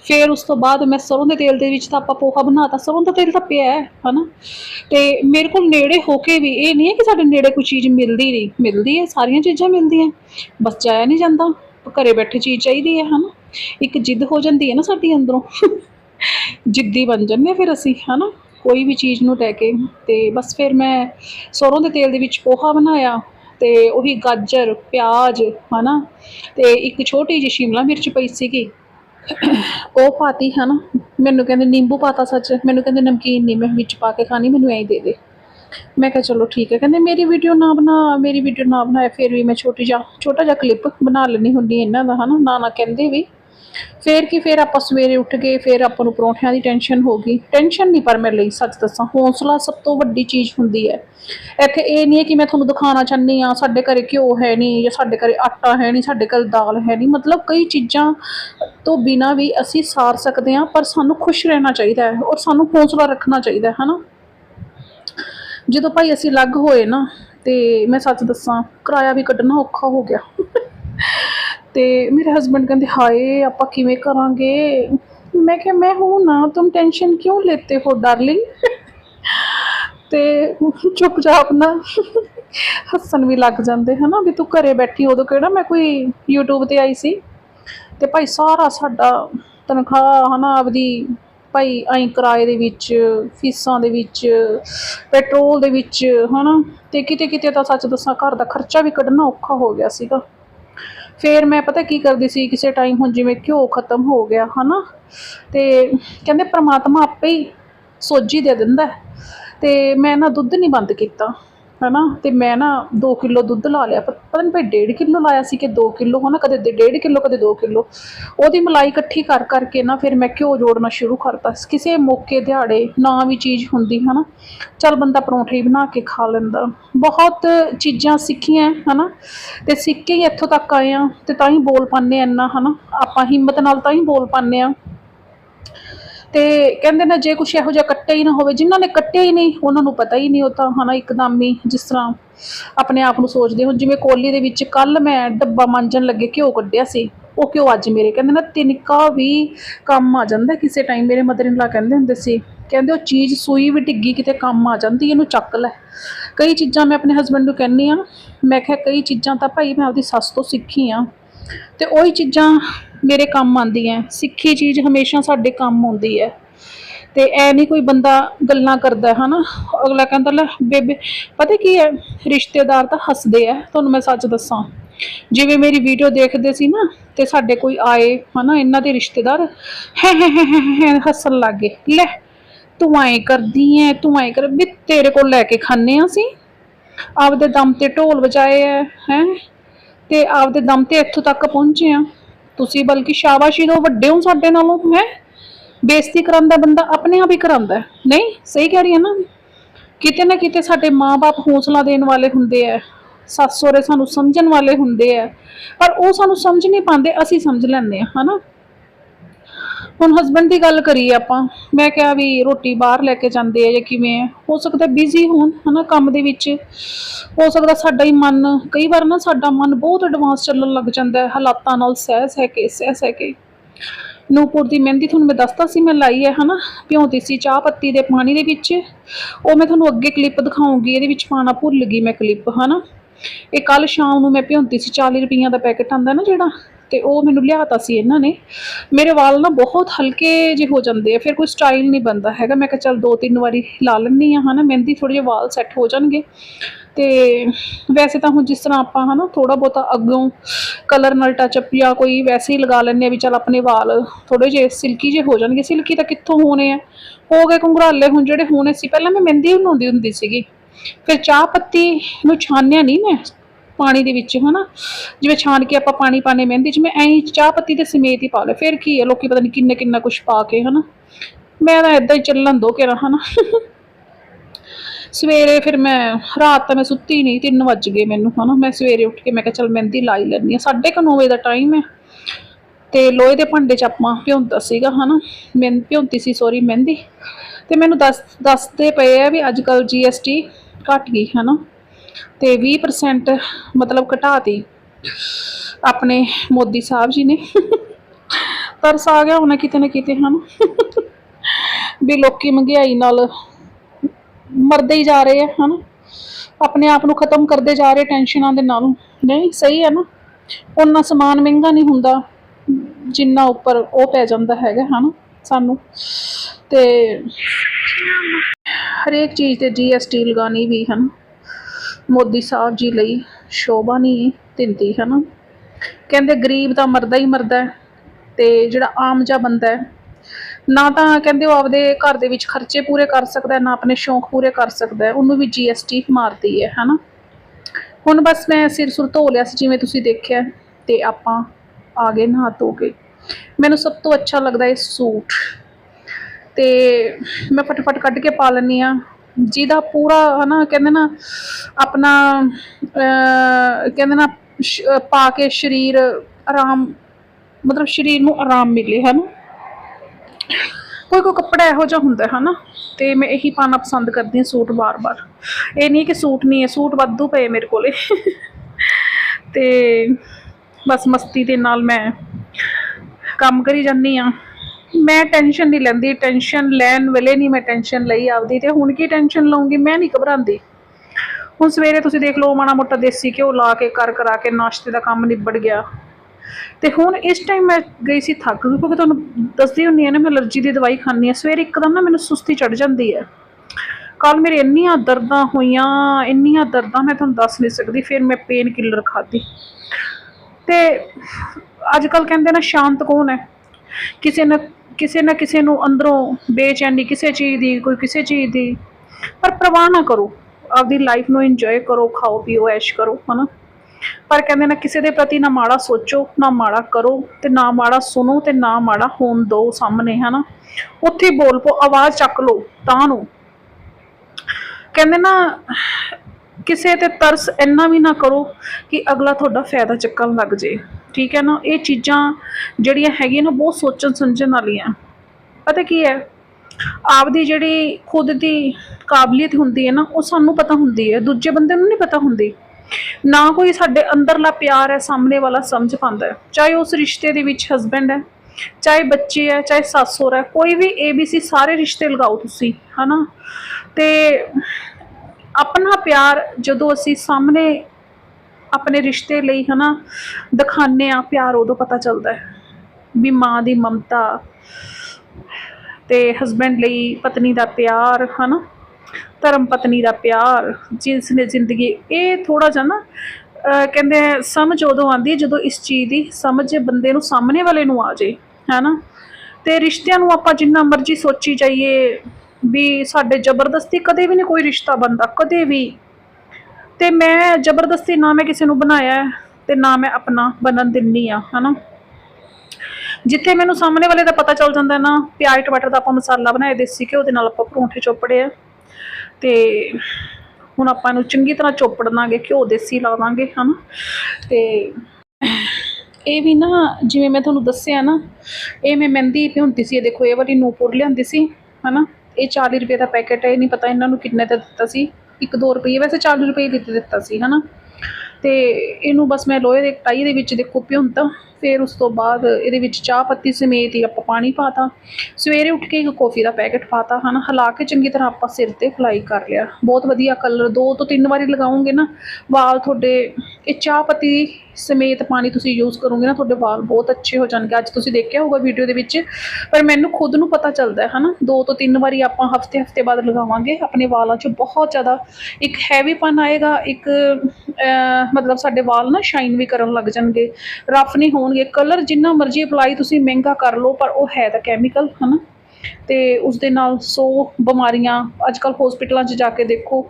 ਫਿਰ ਉਸ ਤੋਂ ਬਾਅਦ ਮੈਂ ਸਰੋਂ ਦੇ ਤੇਲ ਦੇ ਵਿੱਚ ਤਾਂ ਆਪਾਂ ਪੋਹਾ ਬਣਾਤਾ ਸਰੋਂ ਦਾ ਤੇਲ ਤਾਂ ਪਿਆ ਹੈ, ਹਨਾ? ਤੇ ਮੇਰੇ ਕੋਲ ਨੇੜੇ ਹੋ ਕੇ ਵੀ ਇਹ ਨਹੀਂ ਹੈ ਕਿ ਸਾਡੇ ਨੇੜੇ ਕੋਈ ਚੀਜ਼ ਮਿਲਦੀ ਨਹੀਂ, ਮਿਲਦੀ ਹੈ, ਸਾਰੀਆਂ ਚੀਜ਼ਾਂ ਮਿਲਦੀਆਂ, ਬਸ ਜਾਇਆ ਨਹੀਂ ਜਾਂਦਾ, ਘਰੇ ਬੈਠੇ ਚੀਜ਼ ਚਾਹੀਦੀ ਹੈ, ਹਨਾ? ਇੱਕ ਜਿੱਦ ਹੋ ਜਾਂਦੀ ਹੈ ਨਾ ਸਾਡੀ ਅੰਦਰੋਂ, ਜਿੱਦੀ ਬਣ ਜਾਂਦੇ ਹਾਂ ਫਿਰ ਅਸੀਂ, ਹਨਾ? ਕੋਈ ਵੀ ਚੀਜ਼ ਨੂੰ ਲੈ ਕੇ, ਤੇ ਬਸ ਫਿਰ ਮੈਂ ਸਰੋਂ ਦੇ ਤੇਲ ਦੇ ਵਿੱਚ ਪੋਹਾ ਬਣਾਇਆ ਤੇ ਉਹੀ ਗਾਜਰ, ਪਿਆਜ਼, ਹਨਾ? ਤੇ ਇੱਕ ਛੋਟੀ ਜਿਹੀ ਸ਼ਿਮਲਾ ਮਿਰਚ ਪਈ ਸੀਗੀ। ਉਹ ਪਾਤੀ, ਹਨਾ? ਮੈਨੂੰ ਕਹਿੰਦੇ, ਨਿੰਬੂ ਪਾਤਾ ਸੱਚ? ਮੈਨੂੰ ਕਹਿੰਦੇ, ਨਮਕੀਨ ਨਹੀਂ ਮੈਂ ਵਿੱਚ ਪਾ ਕੇ ਖਾਣੀ, ਮੈਨੂੰ ਐਂ ਹੀ ਦੇ ਦੇ। ਮੈਂ ਕਿਹਾ, ਚਲੋ ਠੀਕ ਹੈ। ਕਹਿੰਦੇ, ਮੇਰੀ ਵੀਡੀਓ ਨਾ ਬਣਾ, ਮੇਰੀ ਵੀਡੀਓ ਨਾ ਬਣਾਏ ਫਿਰ ਵੀ ਮੈਂ ਛੋਟੀ ਜਿਹਾ, ਛੋਟਾ ਜਿਹਾ ਕਲਿੱਪ ਬਣਾ ਲੈਣੀ ਹੁੰਦੀ ਇਹਨਾਂ ਦਾ, ਹਨਾ? ਨਾ ਨਾ ਕਹਿੰਦੇ ਵੀ। ਫੇਰ ਕੀ, ਫੇਰ ਆਪਾਂ ਸਵੇਰੇ ਉੱਠ ਗਏ, ਫੇਰ ਆਪਾਂ ਨੂੰ ਪਰੌਂਠਿਆਂ ਦੀ ਟੈਨਸ਼ਨ ਹੋ ਗਈ। ਟੈਨਸ਼ਨ ਨਹੀਂ ਪਰ ਮੇਰੇ ਲਈ ਸੱਚ ਦੱਸਾਂ, ਹੌਸਲਾ ਸਭ ਤੋਂ ਵੱਡੀ ਚੀਜ਼ ਹੁੰਦੀ ਹੈ। ਇੱਥੇ ਇਹ ਨਹੀਂ ਹੈ ਕਿ ਮੈਂ ਤੁਹਾਨੂੰ ਦਿਖਾਉਣਾ ਚਾਹੁੰਦੀ ਆ ਸਾਡੇ ਘਰੇ ਘਿਓ ਹੈ ਨਹੀਂ ਜਾਂ ਸਾਡੇ ਘਰੇ ਆਟਾ ਹੈ ਨਹੀਂ, ਸਾਡੇ ਘਰੇ ਦਾਲ ਹੈ ਨਹੀਂ। ਮਤਲਬ ਕਈ ਚੀਜ਼ਾਂ ਤੋਂ ਬਿਨਾ ਵੀ ਅਸੀਂ ਸਾਰ ਸਕਦੇ ਹਾਂ, ਪਰ ਸਾਨੂੰ ਖੁਸ਼ ਰਹਿਣਾ ਚਾਹੀਦਾ ਹੈ ਔਰ ਸਾਨੂੰ ਹੌਸਲਾ ਰੱਖਣਾ ਚਾਹੀਦਾ ਹੈ, ਹਨਾ? ਜਦੋਂ ਭਾਈ ਅਸੀਂ ਅਲੱਗ ਹੋਏ ਨਾ, ਤੇ ਮੈਂ ਸੱਚ ਦੱਸਾਂ, ਕਿਰਾਇਆ ਵੀ ਕੱਢਣਾ ਔਖਾ ਹੋ ਗਿਆ। ਤੇ ਮੇਰੇ ਹਸਬੰਡ ਕਹਿੰਦੇ, ਹਾਏ, ਆਪਾਂ ਕਿਵੇਂ ਕਰਾਂਗੇ? ਮੈਂ ਕਿਹਾ, ਮੈਂ ਹੂੰ ਨਾ, ਤੁਮ ਟੈਨਸ਼ਨ ਕਿਉਂ ਲੈਤੇ ਹੋ ਡਾਰਲਿੰਗ ਤੇ ਚੁੱਪਚਾਪ ਨਾ ਹੱਸਣ ਵੀ ਲੱਗ ਜਾਂਦੇ, ਹਨਾ, ਵੀ ਤੂੰ ਘਰੇ ਬੈਠੀ ਉਦੋਂ ਕਿਹੜਾ ਮੈਂ ਕੋਈ YouTube ਤੇ ਆਈ ਸੀ। ਤੇ ਭਾਈ ਸਾਰਾ ਸਾਡਾ ਤਨਖਾਹ, ਹਨਾ, ਆਪਦੀ ਭਾਈ ਐਂ ਕਿਰਾਏ ਦੇ ਵਿੱਚ, ਫੀਸਾਂ ਦੇ ਵਿੱਚ ਪੈਟਰੋਲ ਦੇ ਵਿੱਚ, ਹਨਾ, ਤੇ ਕਿਤੇ ਕਿਤੇ ਤਾਂ ਸੱਚ ਦੱਸਾਂ ਘਰ ਦਾ ਖਰਚਾ ਵੀ ਕੱਢਣਾ ਔਖਾ ਹੋ ਗਿਆ ਸੀਗਾ। ਫੇਰ ਮੈਂ ਪਤਾ ਕੀ ਕਰਦੀ ਸੀ, ਕਿਸੇ ਟਾਈਮ ਹੁਣ ਜਿਵੇਂ ਘਿਓ ਖਤਮ ਹੋ ਗਿਆ, ਹਨਾ? ਤੇ ਕਹਿੰਦੇ ਪ੍ਰਮਾਤਮਾ ਆਪੇ ਹੀ ਸੋਜੀ ਦੇ ਦਿੰਦਾ ਤੇ ਮੈਂ ਨਾ ਦੁੱਧ ਨਹੀਂ ਬੰਦ ਕੀਤਾ। ਹਨਾ? ਤੇ ਮੈਂ ਨਾ 2 ਕਿਲੋ ਦੁੱਧ ਲਾ ਲਿਆ। ਪ- ਪਤਾ ਨਹੀਂ ਭਾਈ 1.5 ਕਿਲੋ ਲਾਇਆ ਸੀ ਕਿ 2 ਕਿਲੋ? ਹਨਾ, ਕਦੇ 1.5 ਕਿਲੋ, ਕਦੇ 2 ਕਿਲੋ। ਉਹਦੀ ਮਲਾਈ ਇਕੱਠੀ ਕਰ, ਕਰਕੇ ਨਾ ਫਿਰ ਮੈਂ ਘਿਓ ਜੋੜਨਾ ਸ਼ੁਰੂ ਕਰਤਾ। ਕਿਸੇ ਮੌਕੇ ਦਿਹਾੜੇ ਨਾ ਵੀ ਚੀਜ਼ ਹੁੰਦੀ, ਹਨਾ? ਚਲ ਬੰਦਾ ਪਰੌਂਠੇ ਹੀ ਬਣਾ ਕੇ ਖਾ ਲੈਂਦਾ। ਬਹੁਤ ਚੀਜ਼ਾਂ ਸਿੱਖੀਆਂ, ਹਨਾ? ਤੇ ਸਿੱਖ ਕੇ ਹੀ ਇੱਥੋਂ ਤੱਕ ਆਏ ਆ। ਤੇ ਤਾਂ ਹੀ ਬੋਲ ਪਾਉਂਦੇ ਹਾਂ ਇੰਨਾ, ਹਨਾ? ਆਪਾਂ ਹਿੰਮਤ ਨਾਲ ਤਾਂ ਹੀ ਬੋਲ ਪਾਉਂਦੇ ਆ। ਤੇ ਕਹਿੰਦੇ ਨਾ ਜੇ ਕੁਛ ਇਹੋ ਜਿਹਾ ਕੱਟਿਆ ਹੀ ਨਾ ਹੋਵੇ, ਜਿਨ੍ਹਾਂ ਨੇ ਕੱਟਿਆ ਹੀ ਨਹੀਂ, ਉਹਨਾਂ ਨੂੰ ਪਤਾ ਹੀ ਨਹੀਂ ਉਹ ਤਾਂ ਹਨਾ ਇੱਕਦਮ ਹੀ ਜਿਸ ਤਰ੍ਹਾਂ ਆਪਣੇ ਆਪ ਨੂੰ ਸੋਚਦੇ ਹੁਣ। ਜਿਵੇਂ ਕੋਲੀ ਦੇ ਵਿੱਚ ਕੱਲ ਮੈਂ ਡੱਬਾ ਮਾਂਜਣ ਲੱਗੇ ਘਿਓ ਕੱਢਿਆ ਸੀ, ਉਹ ਘਿਓ ਅੱਜ ਮੇਰੇ, ਕਹਿੰਦੇ ਨਾ ਤਿਨਕਾ ਵੀ ਕੰਮ ਆ ਜਾਂਦਾ ਕਿਸੇ ਟਾਈਮ ਮੇਰੇ ਮਦਰ ਇਨ ਲਾ ਕਹਿੰਦੇ ਹੁੰਦੇ ਸੀ, ਕਹਿੰਦੇ ਉਹ ਚੀਜ਼ ਸੂਈ ਵੀ ਡਿੱਗੀ ਕਿਤੇ ਕੰਮ ਆ ਜਾਂਦੀ, ਇਹਨੂੰ ਚੱਕ ਲੈ। ਕਈ ਚੀਜ਼ਾਂ ਮੈਂ ਆਪਣੇ ਹਸਬੰਡ ਨੂੰ ਕਹਿੰਨੀ ਆ ਮੈਂ ਕਿਹਾ ਕਈ ਚੀਜ਼ਾਂ ਤਾਂ ਭਾਈ ਮੈਂ ਆਪਦੀ ਸੱਸ ਤੋਂ ਸਿੱਖੀ ਆ ਤੇ ਉਹੀ ਚੀਜ਼ਾਂ ਮੇਰੇ ਕੰਮ ਆਉਂਦੀ ਹੈ। ਸਿੱਖੀ ਚੀਜ਼ ਹਮੇਸ਼ਾ ਸਾਡੇ ਕੰਮ ਆਉਂਦੀ ਹੈ। ਤੇ ਐ ਨਹੀਂ ਕੋਈ ਬੰਦਾ ਗੱਲਾਂ ਕਰਦਾ, ਹਨਾ? ਅਗਲਾ ਕਹਿੰਦਾ, ਲੈ ਬੇਬੇ, ਪਤਾ ਕੀ ਹੈ? ਰਿਸ਼ਤੇਦਾਰ ਤਾਂ ਹੱਸਦੇ ਆ। ਤੁਹਾਨੂੰ ਮੈਂ ਸੱਚ ਦੱਸਾਂ। ਜਿਵੇਂ ਮੇਰੀ ਵੀਡੀਓ ਦੇਖਦੇ ਸੀ ਨਾ, ਤੇ ਸਾਡੇ ਕੋਈ ਆਏ, ਹਨਾ, ਇਹਨਾਂ ਦੇ ਰਿਸ਼ਤੇਦਾਰ, ਹੈ ਹੈ ਹੈ ਹੈ ਹੈ, ਹੱਸਣ ਲੱਗੇ। ਲੈ, ਤੂੰ ਐ ਕਰਦੀ ਐ, ਤੂੰ ਐ ਕਰ। ਵੀ ਤੇਰੇ ਕੋਲ ਲੈ ਕੇ ਖਾਣੇ ਆ ਸੀ ਆਪਦੇ ਦਮ ਤੇ ਢੋਲ ਵਜਾਏ ਐ ਹੈ? ਤੇ ਆਪਦੇ ਦਮ ਤੇ ਇੱਥੋਂ ਤੱਕ ਪਹੁੰਚੇ ਆ ਤੁਸੀਂ ਬਲਕਿ ਸ਼ਾਬਾਸ਼ੀ ਦੋ ਵੱਡੇ ਹੋ ਸਾਡੇ ਨਾਲੋਂ, ਹੈ? ਬੇਇੱਜ਼ਤੀ ਕਰਨ ਬੰਦਾ ਆਪਣੇ ਆਪ ਹੀ ਕਰਾਂਦਾ ਨਹੀਂ, ਸਹੀ ਕਹਿ ਰਹੀ ਹੈ ਨਾ? ਕਿਤੇ ਨਾ ਕਿਤੇ ਸਾਡੇ ਮਾਪੇ ਹੌਸਲਾ ਦੇਣ ਵਾਲੇ ਹੁੰਦੇ ਆ ਸੱਸ ਸਹੁਰੇ ਸਾਨੂੰ ਸਮਝਣ ਵਾਲੇ ਹੁੰਦੇ ਆ, ਪਰ ਉਹ ਸਾਨੂੰ ਸਮਝ ਨਹੀਂ ਪਾਉਂਦੇ, ਅਸੀਂ ਸਮਝ ਲੈਂਦੇ ਆ ਹਨਾ? ਹੁਣ ਹਸਬੰਡ ਦੀ ਗੱਲ ਕਰੀਏ ਆਪਾਂ, ਮੈਂ ਕਿਹਾ ਵੀ ਰੋਟੀ ਬਾਹਰ ਲੈ ਕੇ ਜਾਂਦੇ ਆ ਜਾਂ ਕਿਵੇਂ ਆ, ਹੋ ਸਕਦਾ ਬਿਜ਼ੀ ਹੋਣ, ਹਨਾ, ਕੰਮ ਦੇ ਵਿੱਚ। ਹੋ ਸਕਦਾ ਸਾਡਾ ਹੀ ਮਨ, ਕਈ ਵਾਰ ਨਾ ਸਾਡਾ ਮਨ ਬਹੁਤ ਐਡਵਾਂਸ ਚੱਲਣ ਲੱਗ ਜਾਂਦਾ ਹੈ, ਹਾਲਾਤਾਂ ਨਾਲ ਸਹਿ ਸਹਿ ਕੇ ਸਹਿ ਸਹਿ ਕੇ। ਨੂਪੁਰ ਦੀ ਮਹਿੰਦੀ ਤੁਹਾਨੂੰ ਮੈਂ ਦੱਸਤਾ ਸੀ, ਮੈਂ ਲਾਈ ਹੈ, ਹਨਾ ਭਿਉਂਤੀ ਸੀ ਚਾਹ ਪੱਤੀ ਦੇ ਪਾਣੀ ਦੇ ਵਿੱਚ। ਉਹ ਮੈਂ ਤੁਹਾਨੂੰ ਅੱਗੇ ਕਲਿੱਪ ਦਿਖਾਉਂਗੀ, ਇਹਦੇ ਵਿੱਚ ਪਾਣਾ ਭੁੱਲ ਗਈ ਮੈਂ ਕਲਿੱਪ ਹਨਾ। ਇਹ ਕੱਲ ਸ਼ਾਮ ਨੂੰ ਮੈਂ ਭਿਉਂਤੀ ਸੀ 40 ਰੁਪਈਆ ਦਾ ਪੈਕੇਟ ਆਂਦਾ ਨਾ ਜਿਹੜਾ ਤੇ ਉਹ ਮੈਨੂੰ ਲਿਆਤਾ ਸੀ ਇਹਨਾਂ ਨੇ। ਮੇਰੇ ਵਾਲ ਨਾ ਬਹੁਤ ਹਲਕੇ ਜਿਹੇ ਹੋ ਜਾਂਦੇ ਆ, ਫਿਰ ਕੋਈ ਸਟਾਈਲ ਨਹੀਂ ਬਣਦਾ ਹੈਗਾ। ਮੈਂ ਕਿਹਾ ਚੱਲ ਦੋ ਤਿੰਨ ਵਾਰੀ ਲਾ ਲੈਂਦੀ ਆ ਹਨਾ। ਮਹਿੰਦੀ ਥੋੜੇ ਜਿਹੇ ਵਾਲ ਸੈੱਟ ਹੋ ਜਾਣਗੇ। ਤੇ ਵੈਸੇ ਤਾਂ ਹੁਣ ਜਿਸ ਤਰ੍ਹਾਂ ਆਪਾਂ, ਹਨਾ ਥੋੜਾ ਬਹੁਤਾ ਅੱਗੋਂ ਕਲਰ ਨਾਲ ਟੱਚ ਅਪ ਜਾਂ ਕੋਈ ਵੈਸੇ ਹੀ ਲਗਾ ਲੈਂਦੇ ਆ ਵੀ ਚੱਲ ਆਪਣੇ ਵਾਲ ਥੋੜੇ ਜਿਹੇ ਸਿਲਕੀ ਜਿਹੇ ਹੋ ਜਾਣਗੇ। ਸਿਲਕੀ ਤਾਂ ਕਿੱਥੋਂ ਹੋਣੇ ਆ? ਹੋ ਗਏ ਘੁੰਗਰਾਲੇ ਹੁਣ ਜਿਹੜੇ ਹੋਣੇ ਸੀ। ਪਹਿਲਾਂ ਮੈਂ ਮਹਿੰਦੀ ਬਣਾਉਂਦੀ ਹੁੰਦੀ ਸੀਗੀ। ਫਿਰ ਚਾਹ ਪੱਤੀ ਨੂੰ ਛਾਨਿਆ ਨਹੀਂ ਮੈਂ। ਪਾਣੀ ਦੇ ਵਿੱਚ, ਹਨਾ? ਜਿਵੇਂ ਛਾਣ ਕੇ ਆਪਾਂ ਪਾਣੀ ਪਾਣੇ ਮਹਿੰਦੀ ਚ, ਮੈਂ ਐਂ ਚਾਹ ਪੱਤੀ ਦੇ ਸਮੇਤ ਹੀ ਪਾ ਲਿਆ। ਫਿਰ ਕੀ ਹੈ ਲੋਕੀ ਪਤਾ ਨਹੀਂ ਕਿੰਨੇ ਕਿੰਨਾ ਕੁਝ ਪਾ ਕੇ, ਹਨਾ? ਮੈਂ ਤਾਂ ਇਦਾਂ ਹੀ ਚੱਲਣ ਦੋ ਕੇ ਨਾ ਸਵੇਰੇ ਫਿਰ ਮੈਂ, ਰਾਤ ਤਾਂ ਮੈਂ ਸੁੱਤੀ ਨਹੀਂ 3 ਵੱਜ ਗਏ ਮੈਨੂੰ, ਹਨਾ? ਮੈਂ ਸਵੇਰੇ ਉੱਠ ਕੇ ਮੈਂ ਕਿਹਾ, ਚੱਲ ਮਹਿੰਦੀ ਲਾਈ ਲੈਂਦੀ ਆ ਸਾਢੇ ਕੁ ਨੌ ਵਜੇ ਦਾ ਟਾਈਮ ਹੈ। ਤੇ ਲੋਹੇ ਦੇ ਭਾਂਡੇ ਚ ਆਪਾਂ ਭਿਉਂਦਾ ਸੀਗਾ, ਹਨਾ? ਮੈਂ ਭਿਉਂਤੀ ਸੀ ਸੋਰੀ ਮਹਿੰਦੀ। ਤੇ ਮੈਨੂੰ ਦੱਸ, ਦੱਸਦੇ ਪਏ ਆ ਵੀ ਅੱਜ ਕੱਲ GST ਘਟ ਗਈ, ਹਨਾ? ਤੇ 20% ਮਤਲਬ ਘਟਾਤੀ। ਆਪਣੇ ਮੋਦੀ ਸਾਹਿਬ ਜੀ ਨੇ। ਤਰਸ ਆ ਗਿਆ ਹੋਣਾ ਕਿਤੇ ਨਾ ਕਿਤੇ, ਹਨ। ਵੀ ਲੋਕੀ ਮਹਿੰਗਾਈ ਨਾਲ ਮਰਦੇ ਹੀ ਜਾ ਰਹੇ ਹਨ। ਆਪਣੇ ਆਪ ਨੂੰ ਖਤਮ ਕਰਦੇ ਜਾ ਰਹੇ ਟੈਨਸ਼ਨਾਂ ਦੇ ਨਾਲੋਂ। ਨਹੀਂ, ਸਹੀ ਹੈ ਨਾ। ਉਹਨਾਂ ਸਮਾਨ ਮਹਿੰਗਾ ਨਹੀਂ ਹੁੰਦਾ, ਜਿੰਨਾ ਉੱਪਰ ਉਹ ਪੈ ਜਾਂਦਾ ਹੈਗਾ, ਹਨ, ਸਾਨੂੰ। ਤੇ ਹਰੇਕ ਚੀਜ਼ ਤੇ GST ਲਗਾਣੀ ਵੀ, ਹਨ। ਮੋਦੀ ਸਾਹਿਬ ਜੀ ਲਈ ਸ਼ੋਭਾ ਨਹੀਂ ਦਿੰਦੀ, ਹੈ ਨਾ? ਕਹਿੰਦੇ ਗਰੀਬ ਤਾਂ ਮਰਦਾ ਹੀ ਮਰਦਾ ਹੈ ਤੇ ਜਿਹੜਾ ਆਮ ਜਿਹਾ ਬੰਦਾ ਹੈ, ਨਾ ਤਾਂ ਕਹਿੰਦੇ ਉਹ ਆਪਦੇ ਘਰ ਦੇ ਵਿੱਚ ਖਰਚੇ ਪੂਰੇ ਕਰ ਸਕਦਾ ਨਾ ਆਪਣੇ ਸ਼ੌਂਕ ਪੂਰੇ ਕਰ ਸਕਦਾ ਉਹਨੂੰ ਵੀ ਜੀਐਸਟੀ ਮਾਰਦੀ ਹੈ ਹਨਾ ਹੁਣ ਬਸ ਮੈਂ ਸਿਰ ਸੁਰ ਧੋ ਲਿਆ ਸੀ, ਜਿਵੇਂ ਤੁਸੀਂ ਦੇਖਿਆ, ਤੇ ਆਪਾਂ ਆ ਗਏ ਨਹਾ ਧੋ ਕੇ। ਮੈਨੂੰ ਸਭ ਤੋਂ ਅੱਛਾ ਲੱਗਦਾ ਇਹ ਸੂਟ। ਤੇ ਮੈਂ ਫਟਾਫਟ ਕੱਢ ਕੇ ਪਾ ਲੈਂਦੀ ਆ ਜਿਹਦਾ ਪੂਰਾ ਹਨਾ, ਕਹਿੰਦੇ ਨਾ, ਆਪਣਾ ਕਹਿੰਦੇ ਨਾ, ਸ਼- ਪਾ ਕੇ ਸਰੀਰ ਆਰਾਮ, ਮਤਲਬ ਸਰੀਰ ਨੂੰ ਆਰਾਮ ਮਿਲੇ, ਹਨਾ। ਕੋਈ ਕੋਈ ਕੱਪੜਾ ਇਹੋ ਜਿਹਾ ਹੁੰਦਾ ਹੈ ਨਾ ਤੇ ਮੈਂ ਇਹੀ ਪਾਣਾ ਪਸੰਦ ਕਰਦੀ ਹਾਂ ਸੂਟ ਬਾਰ-ਬਾਰ ਇਹ ਨਹੀਂ ਕਿ ਸੂਟ ਨਹੀਂ ਹੈ, ਸੂਟ ਵਾਧੂ ਪਏ ਮੇਰੇ ਕੋਲੇ। ਤੇ ਬਸ ਮਸਤੀ ਦੇ ਨਾਲ ਮੈਂ ਕੰਮ ਕਰੀ ਜਾਂਦੀ ਆ ਮੈਂ ਟੈਨਸ਼ਨ ਨਹੀਂ ਲੈਂਦੀ ਟੈਨਸ਼ਨ ਲੈਣ ਵੇਲੇ ਨਹੀਂ ਮੈਂ ਟੈਨਸ਼ਨ ਲਈ ਆਪਦੀ ਤੇ ਹੁਣ ਕੀ ਟੈਨਸ਼ਨ ਲਵਾਂਗੀ ਮੈਂ ਨਹੀਂ ਘਬਰਾਉਂਦੀ। ਹੁਣ ਸਵੇਰੇ ਤੁਸੀਂ ਦੇਖ ਲਓ ਮਾੜਾ ਮੋਟਾ ਦੇਸੀ ਘਿਓ ਲਾ ਕੇ ਕਰ ਕਰਾ ਕੇ ਨਾਸ਼ਤੇ ਦਾ ਕੰਮ ਨਿਬੜ ਗਿਆ। ਤੇ ਹੁਣ ਇਸ ਟਾਈਮ ਮੈਂ ਗਈ ਸੀ ਥੱਕ ਗਈ ਕਿਉਂਕਿ ਤੁਹਾਨੂੰ ਦੱਸਦੀ ਹੁੰਨੀ ਆ ਨਾ, ਮੈਂ ਅਲਰਜੀ ਦੀ ਦਵਾਈ ਖਾਂਦੀ ਆ ਸਵੇਰੇ ਇੱਕਦਮ ਨਾ ਮੈਨੂੰ ਸੁਸਤੀ ਚੜ ਜਾਂਦੀ ਹੈ। ਕੱਲ ਮੇਰੇ ਇੰਨੀਆਂ ਦਰਦਾਂ ਹੋਈਆਂ, ਇੰਨੀਆਂ ਦਰਦਾਂ ਮੈਂ ਤੁਹਾਨੂੰ ਦੱਸ ਨਹੀਂ ਸਕਦੀ, ਫਿਰ ਮੈਂ ਪੇਨ ਕਿਲਰ ਖਾਧੀ। ਤੇ ਅੱਜ ਕੱਲ ਕਹਿੰਦੇ ਨਾ, ਸ਼ਾਂਤ ਕੌਣ ਹੈ? ਕਿਸੇ ਨੇ ਕਿਸੇ ਨਾ ਕਿਸੇ ਨੂੰ ਅੰਦਰੋਂ ਬੇਚੈਨੀ, ਕਿਸੇ ਚੀਜ਼ ਦੀ, ਕੋਈ ਕਿਸੇ ਚੀਜ਼ ਦੀ। ਪਰ ਪ੍ਰਵਾਹ ਨਾ ਕਰੋ। ਆਪਦੀ ਲਾਈਫ ਨੂੰ ਇੰਜੋਏ ਕਰੋ, ਖਾਓ, ਪੀਓ, ਐਸ਼ ਕਰੋ, ਹਨਾ? ਪਰ ਕਹਿੰਦੇ ਨਾ ਕਿਸੇ ਦੇ ਪ੍ਰਤੀ ਨਾ ਮਾੜਾ ਸੋਚੋ, ਨਾ ਮਾੜਾ ਕਰੋ ਤੇ ਨਾ ਮਾੜਾ ਸੁਣੋ ਤੇ ਨਾ ਮਾੜਾ ਹੋਣ ਦੋ ਸਾਹਮਣੇ, ਹਨਾ? ਉੱਥੇ ਬੋਲ ਪੋ, ਆਵਾਜ਼ ਚੱਕ ਲਓ, ਤਾਂ ਨੂੰ। ਕਹਿੰਦੇ ਨਾ, ਕਿਸੇ ਤੇ ਤਰਸ ਇੰਨਾ ਵੀ ਨਾ ਕਰੋ ਕਿ ਅਗਲਾ ਤੁਹਾਡਾ ਫਾਇਦਾ ਚੱਕਣ ਲੱਗ ਜੇ। ਠੀਕ ਹੈ ਨਾ, ਇਹ ਚੀਜ਼ਾਂ ਜਿਹੜੀਆਂ ਹੈਗੀਆਂ ਨਾ ਬਹੁਤ ਸੋਚਣ ਸਮਝਣ ਵਾਲੀਆਂ। ਪਤਾ ਕੀ ਹੈ? ਆਪਦੀ ਜਿਹੜੀ ਖੁਦ ਦੀ ਕਾਬਲੀਅਤ ਹੁੰਦੀ ਹੈ ਨਾ, ਉਹ ਸਾਨੂੰ ਪਤਾ ਹੁੰਦੀ ਹੈ। ਦੂਜੇ ਬੰਦੇ ਨੂੰ ਨਹੀਂ ਪਤਾ ਹੁੰਦੀ। ਨਾ ਕੋਈ ਸਾਡੇ ਅੰਦਰਲਾ ਪਿਆਰ ਹੈ, ਸਾਹਮਣੇ ਵਾਲਾ ਸਮਝ ਪਾਉਂਦਾ ਹੈ। ਚਾਹੇ ਉਸ ਰਿਸ਼ਤੇ ਦੇ ਵਿੱਚ ਹਸਬੈਂਡ ਹੈ, ਚਾਹੇ ਬੱਚੇ ਹੈ, ਚਾਹੇ ਸੱਸ ਸਹੁਰਾ ਹੈ, ਕੋਈ ਵੀ ABC ਸਾਰੇ ਰਿਸ਼ਤੇ ਲਗਾਓ ਤੁਸੀਂ, ਹਨਾ? ਤੇ ਆਪਣਾ ਪਿਆਰ ਜਦੋਂ ਅਸੀਂ ਸਾਹਮਣੇ ਆਪਣੇ ਰਿਸ਼ਤੇ ਲਈ ਹਨਾ ਦਿਖਾਉਂਦੇ ਆ ਪਿਆਰ ਉਦੋਂ ਪਤਾ ਚੱਲਦਾ ਹੈ ਵੀ ਮਾਂ ਦੀ ਮਮਤਾ ਤੇ ਹਸਬੈਂਡ ਲਈ ਪਤਨੀ ਦਾ ਪਿਆਰ ਹਨਾ, ਧਰਮ ਪਤਨੀ ਦਾ ਪਿਆਰ, ਜਿਸ ਨੇ ਜ਼ਿੰਦਗੀ ਇਹ ਥੋੜਾ ਜਿਹਾ ਨਾ ਕਹਿੰਦੇ ਸਮਝ ਉਦੋਂ ਆਉਂਦੀ ਹੈ ਜਦੋਂ ਇਸ ਚੀਜ਼ ਦੀ ਸਮਝ ਬੰਦੇ ਨੂੰ ਸਾਹਮਣੇ ਵਾਲੇ ਨੂੰ ਆ ਜੇ ਹੈਨਾ। ਤੇ ਰਿਸ਼ਤਿਆਂ ਨੂੰ ਆਪਾਂ ਜਿੰਨਾ ਮਰਜ਼ੀ ਸੋਚੀ ਜਾਈਏ ਵੀ ਸਾਡੇ ਜ਼ਬਰਦਸਤੀ ਕਦੇ ਵੀ ਨਹੀਂ ਕੋਈ ਰਿਸ਼ਤਾ ਬਣਦਾ, ਕਦੇ ਵੀ। ਤੇ ਮੈਂ ਜ਼ਬਰਦਸਤੀ ਨਾ ਮੈਂ ਕਿਸੇ ਨੂੰ ਬਣਾਇਆ ਹੈ, ਤੇ ਨਾ ਮੈਂ ਆਪਣਾ ਬਣਨ ਦਿੰਨੀ ਆ ਹਨਾ? ਜਿੱਥੇ ਮੈਨੂੰ ਸਾਹਮਣੇ ਵਾਲੇ ਦਾ ਪਤਾ ਚੱਲ ਜਾਂਦਾ ਨਾ ਪਿਆਜ਼ ਟਮਾਟਰ ਦਾ ਆਪਾਂ ਮਸਾਲਾ ਬਣਾਇਆ ਦੇਸੀ ਘਿਓ ਦੇ ਨਾਲ ਆਪਾਂ ਪਰੌਂਠੇ ਚੋਪੜੇ ਆ ਤੇ ਹੁਣ ਆਪਾਂ ਇਹਨੂੰ ਚੰਗੀ ਤਰ੍ਹਾਂ ਚੋਪੜ ਦਾਂਗੇ ਘਿਓ ਦੇਸੀ ਲਾ ਦਾਂਗੇ ਹਨਾ? ਤੇ ਇਹ ਵੀ ਨਾ ਜਿਵੇਂ ਮੈਂ ਤੁਹਾਨੂੰ ਦੱਸਿਆ ਨਾ ਇਹ ਮੈਂ ਮਹਿੰਦੀ ਭਿਉਂਤੀ ਸੀ ਇਹ ਦੇਖੋ ਇਹ ਵਾਲੀ ਨੂਪੁਰ ਲਿਆਂਦੀ ਸੀ ਹਨਾ? ਇਹ 40 ਰੁਪਏ ਦਾ ਪੈਕੇਟ ਹੈ ਇਹ ਨਹੀਂ ਪਤਾ ਇਹਨਾਂ ਨੂੰ ਕਿੰਨੇ ਦਾ ਦਿੱਤਾ ਸੀ। 1-2 ਰੁਪਏ ਵੈਸੇ 40 ਰੁਪਏ ਦਿੱਤੇ ਦਿੱਤਾ ਸੀ, ਹਨਾ। ਤੇ ਇਹਨੂੰ ਬਸ ਮੈਂ ਲੋਹੇ ਦੇ ਕਟਾਈ ਦੇ ਵਿੱਚ ਦੇਖੋ ਭਿਉਂਤਾ। ਫਿਰ ਉਸ ਤੋਂ ਬਾਅਦ ਇਹਦੇ ਵਿੱਚ ਚਾਹ ਪੱਤੀ ਸਮੇਤ ਹੀ ਆਪਾਂ ਪਾਣੀ ਪਾਤਾ। ਸਵੇਰੇ ਉੱਠ ਕੇ ਇੱਕ ਕੌਫੀ ਦਾ ਪੈਕੇਟ ਪਾਤਾ, ਹਨਾ? ਹਿਲਾ ਕੇ ਚੰਗੀ ਤਰ੍ਹਾਂ ਆਪਾਂ ਸਿਰ ਤੇ ਫਲਾਈ ਕਰ ਲਿਆ। ਬਹੁਤ ਵਧੀਆ ਕਲਰ ਦੋ ਤੋਂ ਤਿੰਨ ਵਾਰੀ ਲਗਾਉਂਗੇ ਨਾ, ਵਾਲ ਤੁਹਾਡੇ, ਇਹ ਚਾਹ ਪੱਤੀ ਸਮੇਤ ਪਾਣੀ ਤੁਸੀਂ ਯੂਜ਼ ਕਰੋਗੇ ਨਾ, ਤੁਹਾਡੇ ਵਾਲ ਬਹੁਤ ਅੱਛੇ ਹੋ ਜਾਣਗੇ। ਅੱਜ ਤੁਸੀਂ ਦੇਖਿਆ ਹੋਊਗਾ ਵੀਡੀਓ ਦੇ ਵਿੱਚ, ਪਰ ਮੈਨੂੰ ਖੁਦ ਨੂੰ ਪਤਾ ਚੱਲਦਾ ਹੈ, ਹਨਾ? ਦੋ ਤੋਂ ਤਿੰਨ ਵਾਰੀ ਆਪਾਂ ਹਫ਼ਤੇ ਹਫ਼ਤੇ ਬਾਅਦ ਲਗਾਵਾਂਗੇ। ਆਪਣੇ ਵਾਲਾਂ 'ਚ ਬਹੁਤ ਜ਼ਿਆਦਾ ਇੱਕ ਹੈਵੀਪਨ ਆਏਗਾ, ਇੱਕ ਮਤਲਬ ਸਾਡੇ ਵਾਲ ਨਾ ਸ਼ਾਈਨ ਵੀ ਕਰਨ ਲੱਗ ਜਾਣਗੇ। ਰਫ ਨਹੀਂ ਹੋਣ ਹੋਣਗੇ। ਕਲਰ ਜਿੰਨਾ ਮਰਜ਼ੀ ਅਪਲਾਈ ਤੁਸੀਂ ਮਹਿੰਗਾ ਕਰ ਲਓ, ਪਰ ਉਹ ਹੈ ਤਾਂ ਕੈਮੀਕਲ ਹਨਾ? ਤੇ ਉਸ ਦੇ ਨਾਲ ਸੌ ਬਿਮਾਰੀਆਂ ਅੱਜ ਕੱਲ ਹਸਪੀਟਲਾਂ 'ਚ ਜਾ ਕੇ ਦੇਖੋ,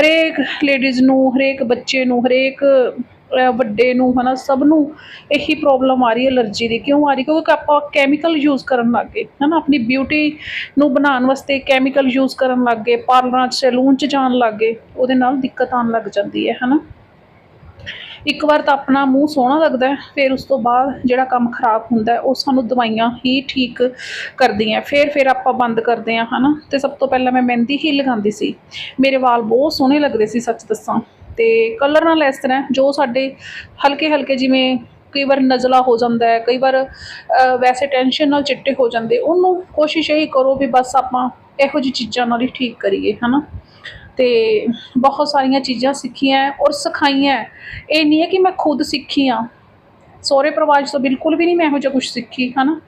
ਹਰੇਕ ਲੇਡੀਜ਼ ਨੂੰ, ਹਰੇਕ ਬੱਚੇ ਨੂੰ, ਹਰੇਕ ਵੱਡੇ ਨੂੰ, ਹਨਾ, ਸਭ ਨੂੰ ਇਹੀ ਪ੍ਰੋਬਲਮ ਆ ਰਹੀ ਹੈ ਅਲਰਜੀ ਦੀ। ਕਿਉਂ ਆ ਰਹੀ? ਕਿਉਂਕਿ ਆਪਾਂ ਕੈਮੀਕਲ ਯੂਜ਼ ਕਰਨ ਲੱਗ ਗਏ, ਹਨਾ? ਆਪਣੀ ਬਿਊਟੀ ਨੂੰ ਬਣਾਉਣ ਵਾਸਤੇ ਕੈਮੀਕਲ ਯੂਜ਼ ਕਰਨ ਲੱਗ ਗਏ ਪਾਰਲਰਾਂ 'ਚ ਸੈਲੂਨ 'ਚ ਜਾਣ ਲੱਗ ਗਏ, ਉਹਦੇ ਨਾਲ ਦਿੱਕਤ ਆਉਣ ਲੱਗ ਜਾਂਦੀ ਹੈ, ਹਨਾ? ਇੱਕ ਵਾਰ ਤਾਂ ਆਪਣਾ ਮੂੰਹ ਸੋਹਣਾ ਲੱਗਦਾ ਹੈ, ਫਿਰ ਉਸ ਤੋਂ ਬਾਅਦ ਜਿਹੜਾ ਕੰਮ ਖਰਾਬ ਹੁੰਦਾ ਉਹ ਸਾਨੂੰ ਦਵਾਈਆਂ ਹੀ ਠੀਕ ਕਰਦੀਆਂ ਫਿਰ ਫਿਰ ਆਪਾਂ ਬੰਦ ਕਰਦੇ ਹਾਂ, ਹਨਾ? ਤੇ ਸਭ ਤੋਂ ਪਹਿਲਾਂ ਮੈਂ ਮਹਿੰਦੀ ਹੀ ਲਗਾਉਂਦੀ ਸੀ। ਮੇਰੇ ਵਾਲ ਬਹੁਤ ਸੋਹਣੇ ਲੱਗਦੇ ਸੀ, ਸੱਚ ਦੱਸਾਂ। ਤੇ ਕਲਰ ਨਾਲ ਇਸ ਤਰ੍ਹਾਂ ਜੋ ਸਾਡੇ ਹਲਕੇ ਹਲਕੇ ਜਿਵੇਂ ਕਈ ਵਾਰ ਨਜ਼ਲਾ ਹੋ ਜਾਂਦਾ ਹੈ, ਕਈ ਵਾਰ ਵੈਸੇ ਟੈਨਸ਼ਨ ਨਾਲ ਚਿੱਟੇ ਹੋ ਜਾਂਦੇ, ਉਹਨੂੰ ਕੋਸ਼ਿਸ਼ ਇਹੀ ਕਰੋ ਵੀ ਬਸ ਆਪਾਂ ਇਹੋ ਜਿਹੀ ਚੀਜ਼ਾਂ ਨਾਲ ਹੀ ਠੀਕ ਕਰੀਏ, ਹਨਾ? ਤੇ ਬਹੁਤ ਸਾਰੀਆਂ ਚੀਜ਼ਾਂ ਸਿੱਖੀਆਂ ਔਰ ਸਿਖਾਈਆਂ ਇਹ ਨਹੀਂ ਹੈ ਕਿ ਮੈਂ ਖੁਦ ਸਿੱਖੀ ਆ ਸਹੁਰੇ ਪਰਿਵਾਰ 'ਚ ਤਾਂ ਬਿਲਕੁਲ ਵੀ ਨਹੀਂ ਮੈਂ ਇਹੋ ਜਿਹਾ ਕੁਝ ਸਿੱਖੀ, ਹਨਾ?